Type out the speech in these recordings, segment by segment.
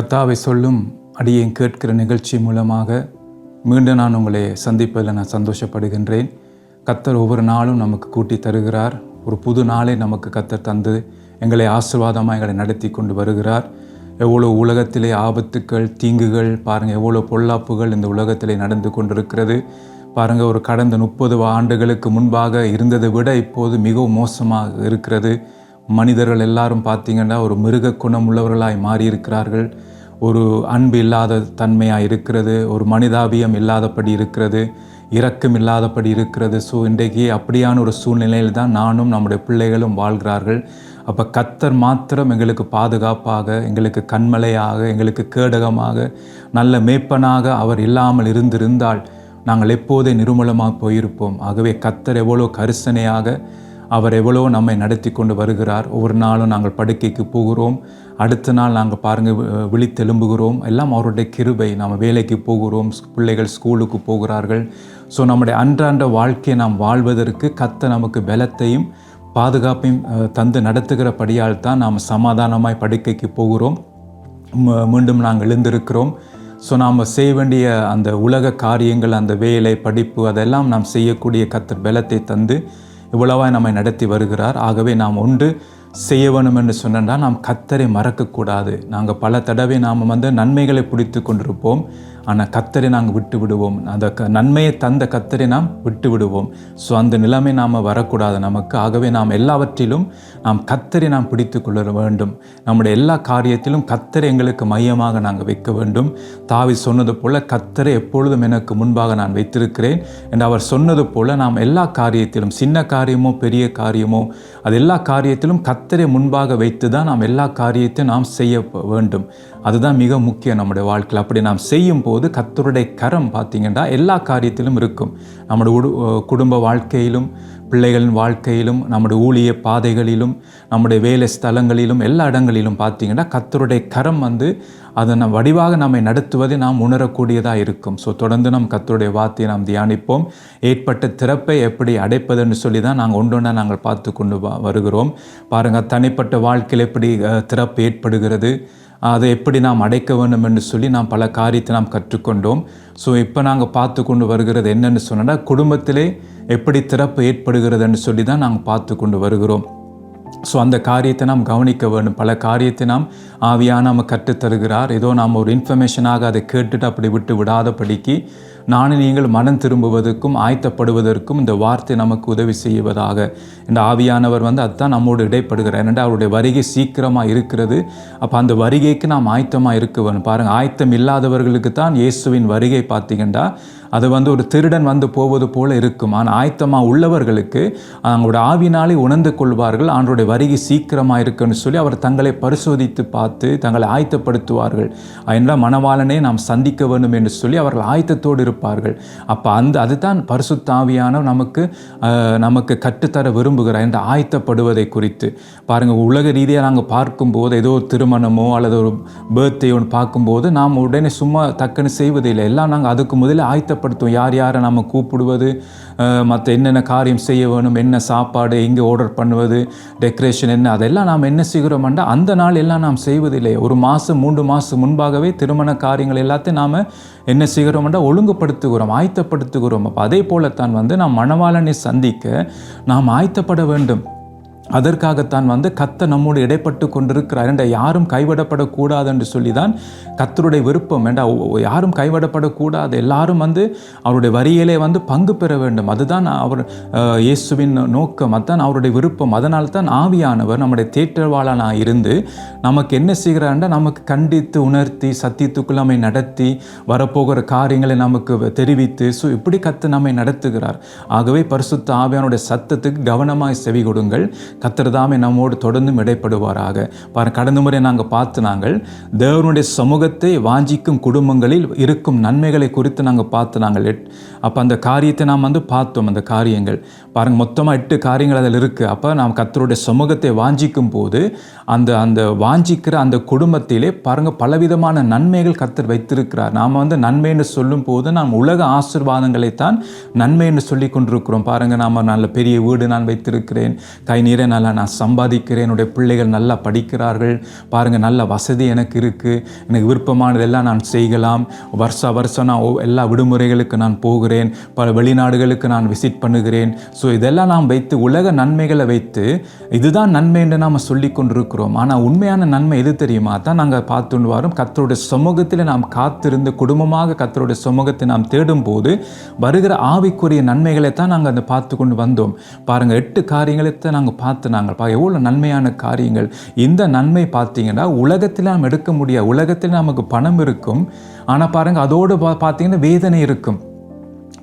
கத்தாவை சொல்லும் அடியேன் கேட்கிற நிகழ்ச்சி மூலமாக மீண்டும் நான் உங்களை சந்திப்பதில் நான் சந்தோஷப்படுகின்றேன். கத்தர் ஒவ்வொரு நாளும் நமக்கு கூட்டி தருகிறார். ஒரு புது நாளை நமக்கு கத்தர் தந்து எங்களை ஆசீர்வாதமாக எங்களை நடத்தி கொண்டு வருகிறார். எவ்வளோ உலகத்திலே ஆபத்துக்கள் தீங்குகள் பாருங்கள் எவ்வளோ பொல்லாப்புகள் இந்த உலகத்திலே நடந்து கொண்டிருக்கிறது. பாருங்கள் ஒரு கடந்த முப்பது ஆண்டுகளுக்கு முன்பாக இருந்ததை விட இப்போது மிகவும் மோசமாக இருக்கிறது. மனிதர்கள் எல்லாரும் பார்த்தீங்கன்னா ஒரு மிருக குணம் உள்ளவர்களாய் மாறியிருக்கிறார்கள். ஒரு அன்பு இல்லாத தன்மையாக இருக்கிறது. ஒரு மனிதாபியம் இல்லாதபடி இருக்கிறது. இரக்கம் இல்லாதபடி இருக்கிறது. ஸோ இன்றைக்கு அப்படியான ஒரு சூழ்நிலையில் தான் நானும் நம்முடைய பிள்ளைகளும் வாழ்கிறார்கள். அப்போ கத்தர் மாத்திரம் எங்களுக்கு பாதுகாப்பாக எங்களுக்கு கண்மலையாக எங்களுக்கு கேடகமாக நல்ல மேப்பனாக அவர் இல்லாமல் இருந்திருந்தால் நாங்கள் எப்போதே நிருமலமாக போயிருப்போம். ஆகவே கத்தர் எவ்வளோ கரிசனையாக அவர் எவ்வளோ நம்மை நடத்தி கொண்டு வருகிறார். ஒவ்வொரு நாளும் நாங்கள் படுக்கைக்கு போகிறோம். அடுத்த நாள் நாங்கள் பாருங்கள் விழித்தெலும்புகிறோம் எல்லாம் அவருடைய கிருபை. நாம் வேலைக்கு போகிறோம். பிள்ளைகள் ஸ்கூலுக்கு போகிறார்கள். ஸோ நம்முடைய அன்றாண்ட வாழ்க்கையை நாம் வாழ்வதற்கு கத்த நமக்கு பலத்தையும் பாதுகாப்பையும் தந்து நடத்துகிறபடியால் தான் நாம் சமாதானமாய் படுக்கைக்கு போகிறோம். மீண்டும் நாங்கள் எழுந்திருக்கிறோம். ஸோ நாம் செய்ய வேண்டிய அந்த உலக காரியங்கள் அந்த வேலை படிப்பு அதெல்லாம் நாம் செய்யக்கூடிய கத்தர் பலத்தை தந்து இவ்வளவாய் நம்மை நடத்தி வருகிறார். ஆகவே நாம் ஒன்று செய்ய வேணும் என்று சொன்னால் நாம் கத்தரை மறக்கக்கூடாது. நாங்கள் பல தடவை நாம் வந்து நன்மைகளை பிடித்து கொண்டிருப்போம். ஆனால் கத்தரை நாங்கள் விட்டு விடுவோம் அந்த க நன்மையை தந்த கத்தரை நாம் விட்டு விடுவோம் ஸோ அந்த நிலைமை நாம் வரக்கூடாது. நமக்கு ஆகவே நாம் எல்லாவற்றிலும் நாம் கத்தரை நாம் பிடித்து கொள்ள வேண்டும். நம்முடைய எல்லா காரியத்திலும் கத்தரை எங்களுக்கு மையமாக நாங்கள் வைக்க வேண்டும். தாவி சொன்னது போல் கத்தரை எப்பொழுதும் எனக்கு முன்பாக நான் வைத்திருக்கிறேன். என்று அவர் சொன்னது போல் நாம் எல்லா காரியத்திலும் சின்ன காரியமோ பெரிய காரியமோ அது எல்லா காரியத்திலும் கத்தரை முன்பாக வைத்து தான் நாம் எல்லா காரியத்தையும் நாம் செய்ய வேண்டும். அதுதான் மிக முக்கியம் நம்முடைய வாழ்க்கையில். அப்படி நாம் செய்யும் போது கத்தருடைய கரம் பார்த்திங்கன்னா எல்லா காரியத்திலும் இருக்கும். நம்முடைய உடு குடும்ப வாழ்க்கையிலும் பிள்ளைகளின் வாழ்க்கையிலும் நம்முடைய ஊழிய பாதைகளிலும் நம்முடைய வேலை ஸ்தலங்களிலும் எல்லா இடங்களிலும் பார்த்திங்கன்னா கத்தருடைய கரம் வந்து அதை நம் வடிவாக நம்மை நடத்துவதை நாம் உணரக்கூடியதாக இருக்கும். ஸோ தொடர்ந்து நம் கத்தருடைய வார்த்தையை நாம் தியானிப்போம். ஏற்பட்ட திறப்பை எப்படி அடைப்பதுன்னு சொல்லி தான் நாங்கள் ஒன்றொன்றா நாங்கள் பார்த்து கொண்டு வருகிறோம். பாருங்கள் தனிப்பட்ட வாழ்க்கையில் எப்படி திறப்பு ஏற்படுகிறது? அதை எப்படி நாம் அடைக்க வேண்டும் என்று சொல்லி நாம் பல காரியத்தை நாம் கற்றுக்கொண்டோம். ஸோ இப்போ நாங்கள் பார்த்து கொண்டு வருகிறது என்னென்னு சொன்னால் குடும்பத்திலே எப்படி திறப்பு ஏற்படுகிறதுன்னு சொல்லி தான் நாங்கள் பார்த்து கொண்டு வருகிறோம். ஸோ அந்த காரியத்தை நாம் கவனிக்க வேண்டும். பல காரியத்தை நாம் ஆவியாக நாம் கற்றுத்தருகிறார். ஏதோ நாம் ஒரு இன்ஃபர்மேஷனாக அதை கேட்டுட்டு அப்படி விட்டு விடாதபடிக்கு நானும் நீங்கள் மனம் திரும்புவதற்கும் ஆயத்தப்படுவதற்கும் இந்த வார்த்தை நமக்கு உதவி செய்வதாக. இந்த ஆவியானவர் வந்து அதுதான் நம்மோடு இடைப்படுகிறார். ஏனென்றால் அவருடைய வருகை சீக்கிரமாக இருக்கிறது. அப்போ அந்த வருகைக்கு நாம் ஆயத்தமாக இருக்க வேணும் பாருங்கள் ஆயத்தம் இல்லாதவர்களுக்கு தான் இயேசுவின் வருகை பார்த்தீங்கன்னா அது வந்து ஒரு திருடன் வந்து போவது போல இருக்கும். ஆனால் ஆயத்தமாக உள்ளவர்களுக்கு அவங்களோட ஆவினாலே உணர்ந்து கொள்வார்கள். ஆண்டோடைய வருகை சீக்கிரமாக இருக்குன்னு சொல்லி அவர் தங்களை பரிசோதித்து பார்த்து தங்களை ஆயத்தப்படுத்துவார்கள். என்றால் மனவாளனே நாம் சந்திக்க வேண்டும் என்று சொல்லி அவர்கள் ஆயத்தத்தோடு இருப்பார்கள். அப்போ அந்த அதுதான் பரிசுத்தாவியான நமக்கு நமக்கு கற்றுத்தர விரும்புகிறார் என்று ஆயத்தப்படுவதை குறித்து. பாருங்கள் உலக ரீதியாக நாங்கள் பார்க்கும்போது ஏதோ ஒரு திருமணமோ அல்லது ஒரு பர்த்டே ஒன்று பார்க்கும்போது நாம் உடனே சும்மா டக்குன்னு செய்வதில்லை. எல்லாம் நாங்கள் அதுக்கு முதல்ல ஆயத்தப்படுத்துவோம் யார் யாரை நம்ம கூப்பிடுவது? மற்ற என்னென்ன காரியம் செய்ய வேணும்? என்ன சாப்பாடு? எங்கே ஆர்டர் பண்ணுவது? டெக்கரேஷன் என்ன? அதெல்லாம் நாம் என்ன செய்கிறோம்னா அந்த நாள் எல்லாம் நாம் செய்வதில்லை. ஒரு மாதம் மூன்று மாதம் முன்பாகவே திருமண காரியங்கள் எல்லாத்தையும் நாம் என்ன செய்கிறோம்னா ஒழுங்குபடுத்துகிறோம் ஆயத்தப்படுத்துகிறோம். அப்போ அதே போலத்தான் வந்து நாம் மணவாளனை சந்திக்க நாம் ஆயத்தப்பட வேண்டும். அதற்காகத்தான் வந்து கத்த நம்மோடு இடைப்பட்டு கொண்டிருக்கிறார். என்ற யாரும் கைவிடப்படக்கூடாது என்று சொல்லி தான் கத்தருடைய விருப்பம் ஏண்டா யாரும் கைவிடப்படக்கூடாது. எல்லாரும் வந்து அவருடைய வரியிலே வந்து பங்கு பெற வேண்டும். அதுதான் அவர் இயேசுவின் நோக்கம். அதுதான் அவருடைய விருப்பம். அதனால் தான் ஆவியானவர் நம்முடைய தேற்றவாளனாக இருந்து நமக்கு என்ன செய்கிறாண்டா நமக்கு கண்டித்து உணர்த்தி சத்தியத்துக்குள் நம்மை நடத்தி வரப்போகிற காரியங்களை நமக்கு தெரிவித்து ஸோ இப்படி கத்து நம்மை நடத்துகிறார். ஆகவே பரிசுத்த ஆவியானுடைய சத்தத்துக்கு கவனமாக செவி கொடுங்கள் கத்திரதாமே நம்மோடு தொடர்ந்தும் இடைப்படுவாராக. பாரு கடந்த முறை நாங்கள் பார்த்து நாங்கள் தேவனுடைய சமூகத்தை வாஞ்சிக்கும் குடும்பங்களில் இருக்கும் நன்மைகளை குறித்து நாங்கள் பார்த்து நாங்கள் அப்போ அந்த காரியத்தை நாம் வந்து பார்த்தோம் அந்த காரியங்கள். பாருங்கள் மொத்தமாக எட்டு காரியங்கள் அதில் இருக்குது அப்போ நாம் கத்தருடைய சமூகத்தை வாஞ்சிக்கும் போது அந்த அந்த வாஞ்சிக்கிற அந்த குடும்பத்திலே பாருங்கள் பலவிதமான நன்மைகள் கத்தர் வைத்திருக்கிறார். நாம் வந்து நன்மைன்னு சொல்லும் போது நாம் உலக ஆசிர்வாதங்களைத்தான் நன்மை என்று சொல்லி கொண்டிருக்கிறோம். பாருங்கள் நாம் நல்ல பெரிய வீடு நான் வைத்திருக்கிறேன். கை நீரை நல்லா நான் சம்பாதிக்கிறேன். என்னுடைய பிள்ளைகள் நல்லா படிக்கிறார்கள். பாருங்கள் நல்ல வசதி எனக்கு இருக்குது எனக்கு விருப்பமானதெல்லாம் நான் செய்யலாம். வருஷ வருஷம் நான் எல்லா விடுமுறைகளுக்கு நான் போகிறேன். பல வெளிநாடுகளுக்கு நான் விசிட் பண்ணுகிறேன். ஸோ இதெல்லாம் நாம் வைத்து உலக நன்மைகளை வைத்து இதுதான் நன்மை என்று நாம் சொல்லி கொண்டிருக்கிறோம். ஆனால் உண்மையான நன்மை எது தெரியுமா? தான் நாங்கள் பார்த்துட்டு வரோம். கத்தருடைய சமூகத்தில் நாம் காத்திருந்து குடும்பமாக கத்தருடைய சமூகத்தை நாம் தேடும்போது வருகிற ஆவிக்குரிய நன்மைகளை தான் நாங்கள் அந்த பார்த்து கொண்டு வந்தோம். பாருங்கள் எட்டு காரியங்களை தான் நாங்கள் பார்த்து நாங்கள் பா எவ்வளோ நன்மையான காரியங்கள். இந்த நன்மை பார்த்தீங்கன்னா உலகத்தில் நாம் எடுக்க முடியாது. உலகத்தில் நமக்கு பணம் இருக்கும். ஆனால் பாருங்கள் அதோடு பா பார்த்தீங்கன்னா வேதனை இருக்கும்.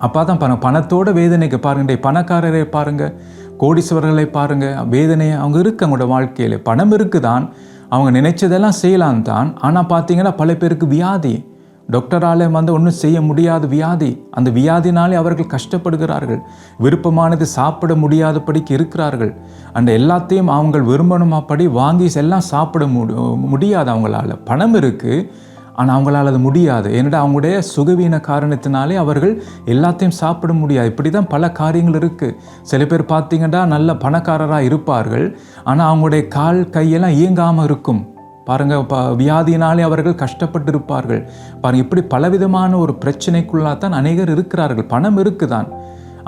அப்போ தான் பாருங்கள் பணத்தோட வேதனைக்கு பாருங்கள் பணக்காரரை பாருங்கள் கோடீஸ்வரர்களை பாருங்கள் வேதனை அவங்க இருக்கு அவங்களோட வாழ்க்கையில். பணம் இருக்குதான். அவங்க நினைச்சதெல்லாம் செய்யலாம் தான் ஆனால் பார்த்தீங்கன்னா பல பேருக்கு வியாதி. டாக்டரால் வந்து ஒன்றும் செய்ய முடியாத வியாதி. அந்த வியாதினாலே அவர்கள் கஷ்டப்படுகிறார்கள். விருப்பமானது சாப்பிட முடியாதபடிக்கு இருக்கிறார்கள். அந்த எல்லாத்தையும் அவங்க விரும்பணுமாப்படி வாங்கி எல்லாம் சாப்பிட முடியும் முடியாது அவங்களால. பணம் இருக்குது ஆனால் அவங்களால அது முடியாது. ஏன்னா அவங்களுடைய சுகவீன காரணத்தினாலே அவர்கள் எல்லாத்தையும் சாப்பிட முடியாது. இப்படி தான் பல காரியங்கள் இருக்குது சில பேர் பார்த்தீங்கன்னா நல்ல பணக்காரராக இருப்பார்கள். ஆனால் அவங்களுடைய கால் கையெல்லாம் இயங்காமல் இருக்கும். பாருங்கள் ப வியாதியினாலே அவர்கள் கஷ்டப்பட்டு இருப்பார்கள் பாருங்கள் இப்படி பலவிதமான ஒரு பிரச்சனைக்குள்ளாதான் அநேகர் இருக்கிறார்கள். பணம் இருக்குதான்.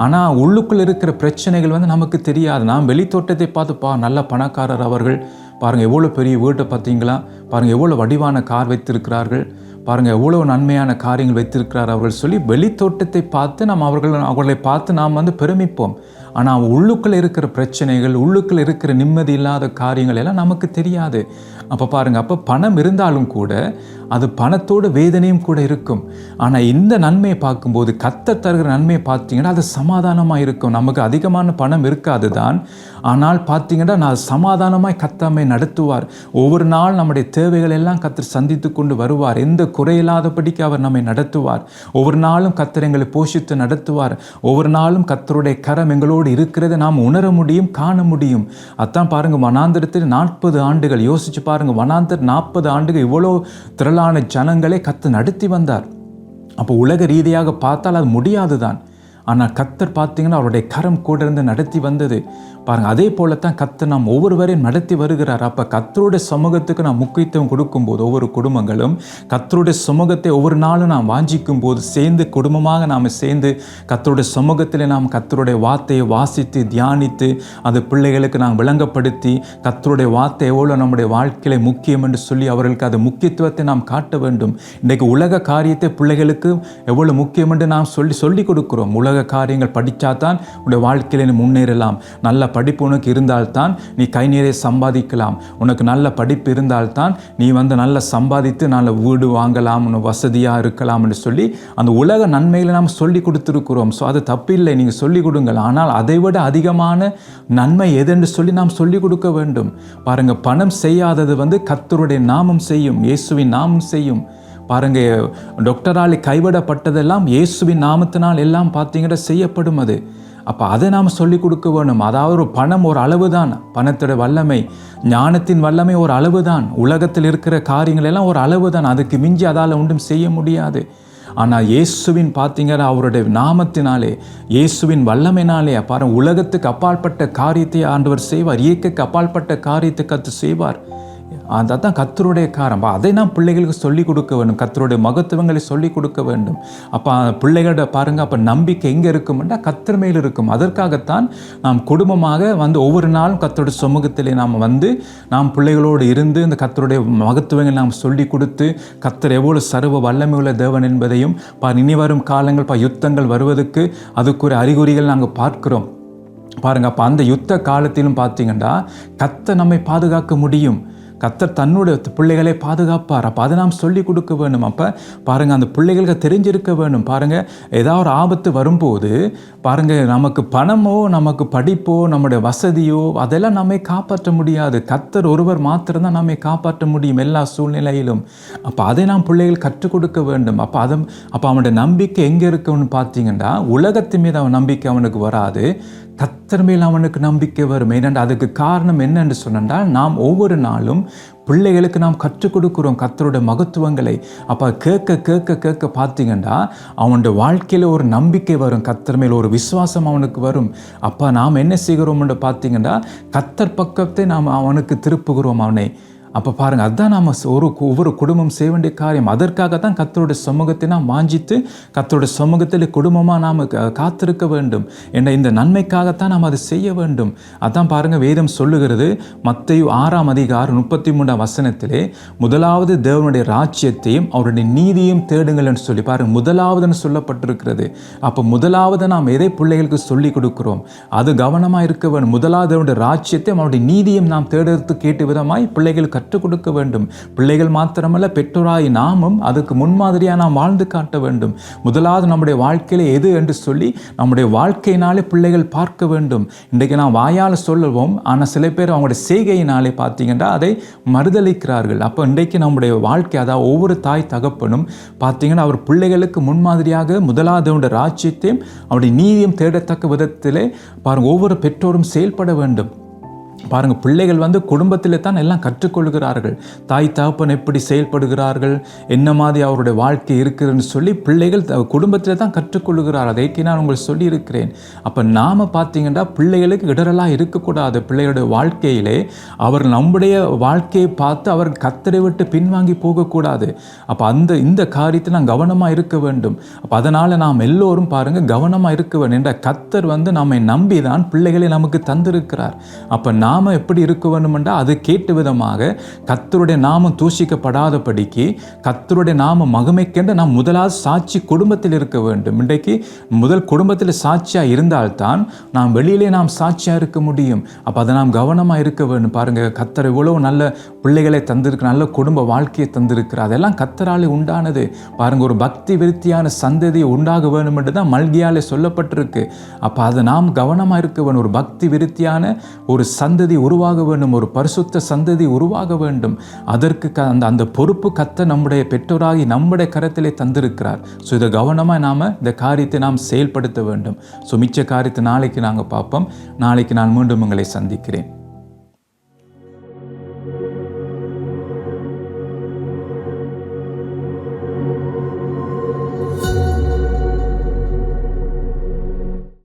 ஆனால் உள்ளுக்குள் இருக்கிற பிரச்சனைகள் வந்து நமக்கு தெரியாது. நாம் வெளித்தோட்டத்தை பார்த்து பா நல்ல பணக்காரர் அவர்கள். பாருங்கள் எவ்வளோ பெரிய வீட்டை பார்த்தீங்களா? பாருங்கள் எவ்வளோ வடிவான கார் வைத்திருக்கிறார்கள். பாருங்கள் எவ்வளோ நன்மையான காரியங்கள் வைத்திருக்கிறார் அவர்கள் சொல்லி வெளித்தோட்டத்தை பார்த்து நாம் அவர்கள் அவர்களை பார்த்து நாம் வந்து பெருமிப்போம். ஆனால் உள்ளுக்குள்ளே இருக்கிற பிரச்சனைகள் உள்ளுக்குள்ளே இருக்கிற நிம்மதி இல்லாத காரியங்கள் எல்லாம் நமக்கு தெரியாது. அப்போ பாருங்கள் அப்போ பணம் இருந்தாலும் கூட அது பணத்தோட வேதனையும் கூட இருக்கும். ஆனால் இந்த நன்மையை பார்க்கும்போது கத்த தருகிற நன்மையை பார்த்தீங்கன்னா அது சமாதானமாக இருக்கும். நமக்கு அதிகமான பணம் இருக்காது தான் ஆனால் பார்த்தீங்கன்னா நான் சமாதானமாய் கத்தாமை நடத்துவார். ஒவ்வொரு நாள் நம்முடைய தேவைகள் எல்லாம் கத்தர் சந்தித்து கொண்டு வருவார். எந்த குறையில்லாதபடிக்கு அவர் நம்மை நடத்துவார். ஒவ்வொரு நாளும் கத்தர் எங்களை போஷித்து நடத்துவார். ஒவ்வொரு நாளும் கத்தருடைய கரம் எங்களோடு இருக்கிறதை நாம் உணர முடியும் காண முடியும். அதான் பாருங்கள் வனாந்திரத்தில் நாற்பது ஆண்டுகள். யோசிச்சு பாருங்கள் வனாந்தர் நாற்பது ஆண்டுகள் இவ்வளோ திரளான ஜனங்களை கத்து நடத்தி வந்தார். அப்போ உலக ரீதியாக பார்த்தால் அது முடியாது தான் ஆனால் கத்தர் பார்த்தீங்கன்னா அவருடைய கரம் கூட இருந்து நடத்தி வந்தது. பாருங்கள் அதே போல தான் கத்து நாம் ஒவ்வொருவரையும் நடத்தி வருகிறார். அப்போ கத்தருடைய சமூகத்துக்கு நாம் முக்கியத்துவம் கொடுக்கும்போது ஒவ்வொரு குடும்பங்களும் கத்தருடைய சமூகத்தை ஒவ்வொரு நாளும் நாம் வாஞ்சிக்கும் போது சேர்ந்து குடும்பமாக நாம் சேர்ந்து கத்தருடைய சமூகத்தில் நாம் கத்தருடைய வார்த்தையை வாசித்து தியானித்து அது பிள்ளைகளுக்கு நாம் விளங்கப்படுத்தி கத்தருடைய வார்த்தை எவ்வளோ நம்முடைய வாழ்க்கையில முக்கியம் என்று சொல்லி அவர்களுக்கு அது முக்கியத்துவத்தை நாம் காட்ட வேண்டும். இன்றைக்கு உலக காரியத்தை பிள்ளைகளுக்கு எவ்வளோ முக்கியம் என்று நாம் சொல்லி சொல்லி கொடுக்கிறோம். உலக காரியங்கள் படித்தா தான் உடைய வாழ்க்கையில முன்னேறலாம். நல்ல படிப்பு உனக்கு இருந்தால்தான் நீ கை நிறைய சம்பாதிக்கலாம். உனக்கு நல்ல படிப்பு இருந்தால்தான் நீ வந்து நல்லா சம்பாதித்து நல்ல வீடு வாங்கலாம் வசதியாக இருக்கலாம் என்று சொல்லி அந்த உலக நன்மைகளை நாம் சொல்லி கொடுத்துருக்கிறோம். ஸோ அது தப்பில்லை. நீங்கள் சொல்லி கொடுங்கள். ஆனால் அதை விட அதிகமான நன்மை எதென்று சொல்லி நாம் சொல்லி கொடுக்க வேண்டும். பாருங்க பணம் செய்யாதது வந்து கத்தருடைய நாமம் செய்யும் இயேசுவின் நாமம் செய்யும். பாருங்க டாக்டரால் கைவிடப்பட்டதெல்லாம் இயேசுவின் நாமத்தினால் எல்லாம் பார்த்தீங்கன்னா செய்யப்படும் அது. அப்போ அதை நாம் சொல்லிக் கொடுக்க வேணும். அதாவது ஒரு பணம் ஒரு அளவு தான் பணத்தோட வல்லமை ஞானத்தின் வல்லமை ஒரு அளவு தான் உலகத்தில் இருக்கிற காரியங்கள் எல்லாம் ஒரு அளவு தான் அதுக்கு மிஞ்சி அதால் ஒன்றும் செய்ய முடியாது. ஆனால் இயேசுவின் பார்த்தீங்கன்னா அவருடைய நாமத்தினாலே இயேசுவின் வல்லமைனாலே பாருங்கள் உலகத்துக்கு அப்பாற்பட்ட காரியத்தை ஆண்டவர் செய்வார். இயக்கக்கு அப்பாற்பட்ட காரியத்தை கற்று செய்வார். அதான் கத்தருடைய காரம். அதை நாம் பிள்ளைகளுக்கு சொல்லிக் கொடுக்க வேண்டும். கத்தருடைய மகத்துவங்களை சொல்லிக் கொடுக்க வேண்டும். அப்போ பிள்ளைகளோட பாருங்கள் அப்போ நம்பிக்கை எங்கே இருக்கும்னா கத்தர் மேல் இருக்கும். அதற்காகத்தான் நாம் குடும்பமாக வந்து ஒவ்வொரு நாளும் கத்தருடைய சமூகத்திலே நாம் வந்து நாம் பிள்ளைகளோடு இருந்து இந்த கத்தருடைய மகத்துவங்களை நாம் சொல்லி கொடுத்து கத்தர் எவ்வளோ சர்வ வல்லமை உள்ள தேவன் என்பதையும் பா இனி வரும் காலங்கள் பா யுத்தங்கள் வருவதற்கு அதுக்குரிய அறிகுறிகள் நாங்கள் பார்க்கிறோம். பாருங்கள் அப்போ அந்த யுத்த காலத்திலும் பார்த்தீங்கன்னா கத்தை நம்மை பாதுகாக்க முடியும். கத்தர் தன்னுடைய பிள்ளைகளை பாதுகாப்பார்? அப்போ அதை நாம் சொல்லி கொடுக்க வேணும் அப்போ பாருங்கள் அந்த பிள்ளைகளுக்கு தெரிஞ்சிருக்க வேணும் பாருங்கள் ஏதாவது ஒரு ஆபத்து வரும்போது பாருங்கள் நமக்கு பணமோ நமக்கு படிப்போ நம்முடைய வசதியோ அதெல்லாம் நம்மை காப்பாற்ற முடியாது. கத்தர் ஒருவர் மாத்திரம்தான் நம்மை காப்பாற்ற முடியும் எல்லா சூழ்நிலையிலும். அப்போ அதை நாம் பிள்ளைகள் கற்றுக் கொடுக்க வேண்டும். அப்போ அதை அப்போ அவனுடைய நம்பிக்கை எங்கே இருக்குன்னு பார்த்தீங்கன்னா உலகத்து மீது அவன் நம்பிக்கை அவனுக்கு வராது. கத்தர் மேல் அவனுக்கு நம்பிக்கை வரும். ஏனென்றால் அதுக்கு காரணம் என்னென்று சொன்னால் நாம் ஒவ்வொரு நாளும் பிள்ளைகளுக்கு நாம் கற்றுக் கொடுக்குறோம் கத்தருடைய மகத்துவங்களை. அப்போ கேட்க கேட்க கேட்க பார்த்தீங்கன்னா அவனுடைய வாழ்க்கையில் ஒரு நம்பிக்கை வரும். கத்தர் மேல் ஒரு விசுவாசம் அவனுக்கு வரும். அப்போ நாம் என்ன செய்கிறோம்னு பார்த்தீங்கன்னா கத்தர் பக்கத்தை நாம் அவனுக்கு திருப்புகிறோம் அவனை. அப்போ பாருங்கள் அதுதான் நாம் ஒரு ஒவ்வொரு குடும்பம் செய்ய வேண்டிய காரியம். அதற்காக தான் கத்தருடைய சமூகத்தை நாம் வாஞ்சித்து கத்தருடைய சமூகத்தில் குடும்பமாக நாம் காத்திருக்க வேண்டும் என்ற இந்த நன்மைக்காகத்தான் நாம் அதை செய்ய வேண்டும். அதான் பாருங்கள் வேதம் சொல்லுகிறது மத்தையு ஆறாம் அதிகாரம் முப்பத்தி மூணாம் வசனத்திலே முதலாவது தேவனுடைய ராஜ்யத்தையும் அவருடைய நீதியும் தேடுங்கள் என்று சொல்லி பாருங்கள் முதலாவதுன்னு சொல்லப்பட்டிருக்கிறது. அப்போ முதலாவது நாம் எதை பிள்ளைகளுக்கு சொல்லிக் கொடுக்கிறோம்? அது கவனமாக இருக்க வேண்டும். முதலாவது தேவனுடைய ராஜ்யத்தையும் அவருடைய நீதியும் நாம் தேடுறதுக்கு கேட்டு விதமாய் பிள்ளைகளுக்கு கற்றுக் கொடுக்க வேண்டும். பிள்ளைகள் மாத்திரமல்ல பெற்றோராய் நாமும் அதுக்கு முன்மாதிரியாக நாம் வாழ்ந்து காட்ட வேண்டும். முதலாவது நம்முடைய வாழ்க்கையில் எது என்று சொல்லி நம்முடைய வாழ்க்கையினாலே பிள்ளைகள் பார்க்க வேண்டும். இன்றைக்கு நாம் வாயால் சொல்லுவோம் ஆனால் சில பேர் அவங்களுடைய செய்கையினாலே பார்த்தீங்கன்னா அதை மறுதளிக்கிறார்கள். அப்போ இன்றைக்கு நம்முடைய வாழ்க்கை அதாவது ஒவ்வொரு தாய் தகப்பனும் பார்த்தீங்கன்னா அவர் பிள்ளைகளுக்கு முன்மாதிரியாக முதலாவது ராஜ்யத்தையும் அவருடைய நீதியும் தேடத்தக்க விதத்திலே பாருங்கள் ஒவ்வொரு பெற்றோரும் செயல்பட வேண்டும். பாருங்க பிள்ளைகள் வந்து குடும்பத்தில் தான் எல்லாம் கற்றுக்கொள்கிறார்கள். தாய் தகப்பன் எப்படி செயல்படுகிறார்கள் என்ன மாதிரி அவருடைய வாழ்க்கை இருக்குதுன்னு சொல்லி பிள்ளைகள் குடும்பத்தில் தான் கற்றுக்கொள்கிறார். அதைக்கு நான் உங்களுக்கு சொல்லியிருக்கிறேன். அப்போ நாம் பார்த்தீங்கன்னா பிள்ளைகளுக்கு இடரெல்லாம் இருக்கக்கூடாது. பிள்ளைகளுடைய வாழ்க்கையிலே அவர் நம்முடைய வாழ்க்கையை பார்த்து அவர் கத்தரை விட்டு பின்வாங்கி போகக்கூடாது. அப்போ அந்த இந்த காரியத்தை நான் கவனமாக இருக்க வேண்டும். அப்போ அதனால் நாம் எல்லோரும் பாருங்கள் கவனமாக இருக்க வேண்டும். என்ற கத்தர் வந்து நம்மை நம்பி தான் பிள்ளைகளை நமக்கு தந்திருக்கிறார். அப்போ நாம் எப்படி இருக்க வேண்டுமென்றா அது கேட்டு விதமாக கத்தருடைய நாமம் தூஷிக்கப்படாதபடிக்கு கத்தருடைய நாம மகிமைக்கென்று நாம் முதலாவது சாட்சி குடும்பத்தில் இருக்க வேண்டும். இன்றைக்கு முதல் குடும்பத்தில் சாட்சியாக இருந்தால்தான் நாம் வெளியிலே நாம் சாட்சியாக இருக்க முடியும். அப்போ அதை நாம் கவனமாக இருக்க வேண்டும். பாருங்கள் கத்தர் இவ்வளவு நல்ல பிள்ளைகளை தந்திருக்கு நல்ல குடும்ப வாழ்க்கையை தந்திருக்கிறார். அதெல்லாம் கத்தராலே உண்டானது. பாருங்கள் ஒரு பக்தி விருத்தியான சந்ததியை உண்டாக வேண்டும் என்று தான் மல்கியாலே சொல்லப்பட்டிருக்கு. அப்போ அதை நாம் கவனமாக இருக்க வேணும் ஒரு பக்தி விருத்தியான ஒரு சந்த சந்ததி உருவாக வேண்டும் ஒரு பரிசுத்த சந்ததி உருவாக வேண்டும். அதற்கு அந்த அந்த பொறுப்பு கத்த நம்முடைய பெற்றோராகி நம்முடைய கரத்திலே தந்திருக்கிறார். ஸோ இதை கவனமாக நாம் இந்த காரியத்தை நாம் செயல்படுத்த வேண்டும். ஸோ மிச்ச காரியத்தை நாளைக்கு நாங்கள் பார்ப்போம். நாளைக்கு நான் மீண்டும் உங்களை சந்திக்கிறேன்.